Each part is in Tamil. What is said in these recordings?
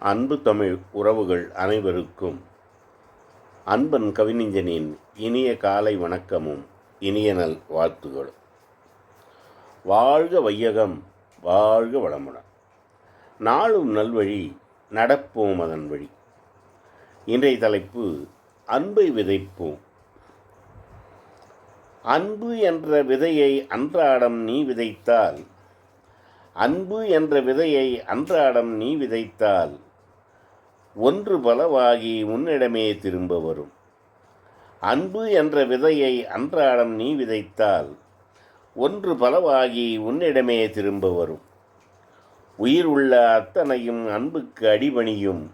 அன்பு தமிழ் உறவுகள் அனைவருக்கும் அன்பன் கவிஞனின் இனிய காலை வணக்கமும் இனிய நல் வாழ்த்துகளும். வாழ்க வையகம் வாழ்க வளமுடன். நாளும் நல்வழி நடப்போம் அதன் வழி. இன்றைய தலைப்பு அன்பை விதைப்போம். அன்பு என்ற விதையை அன்றாடம் நீ விதைத்தால் அன்பு என்ற விதையை அன்றாடம் நீ விதைத்தால் ஒன்று பலவாகி உன்னிடமே திரும்ப வரும். அன்பு என்ற விதையை அன்றாடம் நீ விதைத்தால் ஒன்று பலவாகி உன்னிடமே திரும்ப வரும். உயிர் உள்ள அத்தனையும் அன்புக்கு அடிபணியும்.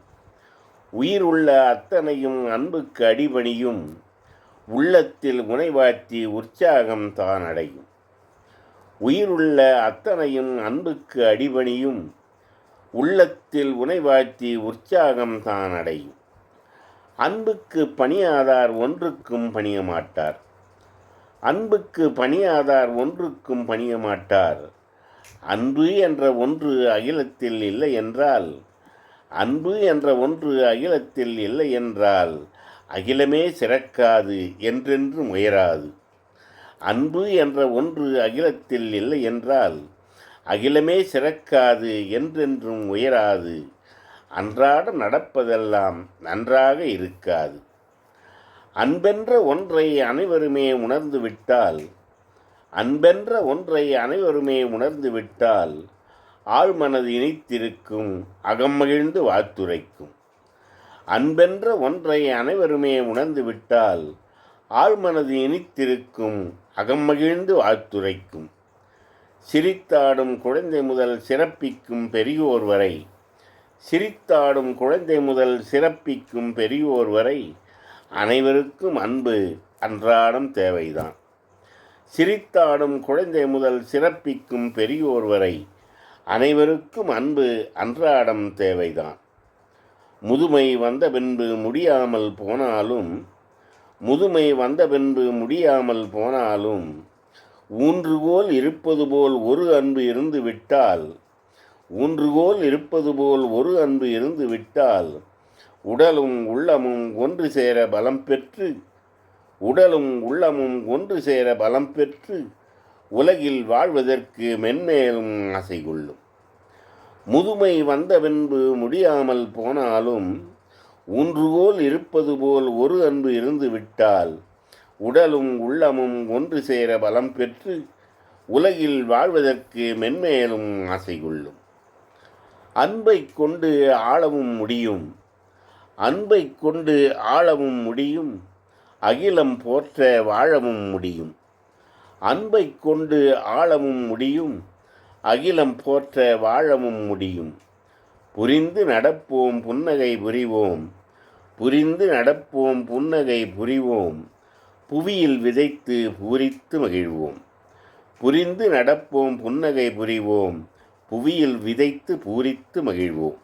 உயிர் உள்ள அத்தனையும் அன்புக்கு அடிபணியும். உள்ளத்தில் முனைவாற்றி உற்சாகம் தான் அடையும் உயிருள்ள அத்தனையும் அன்புக்கு அடிபணியும். உள்ளத்தில் உனைவாழ்த்தி உற்சாகம் தான் அடையும் அன்புக்கு பணியாதார் ஒன்றுக்கும் பணிய மாட்டார் அன்புக்கு பணியாதார் ஒன்றுக்கும் பணிய மாட்டார் அன்பு என்ற ஒன்று அகிலத்தில் இல்லை என்றால் அன்பு என்ற ஒன்று அகிலத்தில் இல்லை என்றால் அகிலமே சிறக்காது என்றென்றும் உயராது. அன்பு என்ற ஒன்று அகிலத்தில் இல்லை என்றால் அகிலமே சிறக்காது என்றென்றும் உயராது. அன்றாட நடப்பதெல்லாம் நன்றாக இருக்காது. அன்பென்ற ஒன்றை அனைவருமே உணர்ந்து விட்டால் அன்பென்ற ஒன்றை அனைவருமே உணர்ந்து விட்டால் ஆழ்மனது இணைத்திருக்கும் அகமகிழ்ந்து வாழ்த்துரைக்கும். அன்பென்ற ஒன்றை அனைவருமே உணர்ந்து விட்டால் ஆழ்மனது இனித்திருக்கும் அகமகிழ்ந்து வாழ்த்துரைக்கும். சிரித்தாடும் குழந்தை முதல் சிறப்பிக்கும் பெரியோர் வரை. சிரித்தாடும் குழந்தை முதல் சிறப்பிக்கும் பெரியோர் வரை அனைவருக்கும் அன்பு அன்றாடம் தேவைதான். சிரித்தாடும் குழந்தை முதல் சிறப்பிக்கும் பெரியோர் வரை அனைவருக்கும் அன்பு அன்றாடம் தேவைதான். முதுமை வந்த பின்பு முடியாமல் போனாலும் முதுமை வந்த பின்பு முடியாமல் போனாலும் ஊன்றுகோல் இருப்பது போல் ஒரு அன்பு இருந்து விட்டால் ஊன்றுகோல் இருப்பது போல் ஒரு அன்பு இருந்து விட்டால் உடலும் உள்ளமும் ஒன்று சேர பலம் பெற்று உடலும் உள்ளமும் ஒன்று சேர பலம் பெற்று உலகில் வாழ்வதற்கு மென்மேலும் ஆசை கொள்ளும். முதுமை வந்த பின்பு முடியாமல் போனாலும் ஊன்றுகோல் இருப்பது போல் ஒரு அன்பு இருந்து விட்டால் உடலும் உள்ளமும் ஒன்று சேர பலம் பெற்று உலகில் வாழ்வதற்கு மென்மேலும் ஆசை கொள்ளும். அன்பை கொண்டு ஆளவும் முடியும். அன்பை கொண்டு ஆளவும் முடியும். அகிலம் போற்ற வாழவும் முடியும். அன்பை கொண்டு ஆளவும் முடியும். அகிலம் போற்ற வாழவும் முடியும். புரிந்து நடப்போம் புன்னகை புரிவோம். புரிந்து நடப்போம் புன்னகை புரிவோம். புவியில் விதைத்து பூரித்து மகிழ்வோம். புரிந்து நடப்போம் புன்னகை புரிவோம். புவியில் விதைத்து பூரித்து மகிழ்வோம்.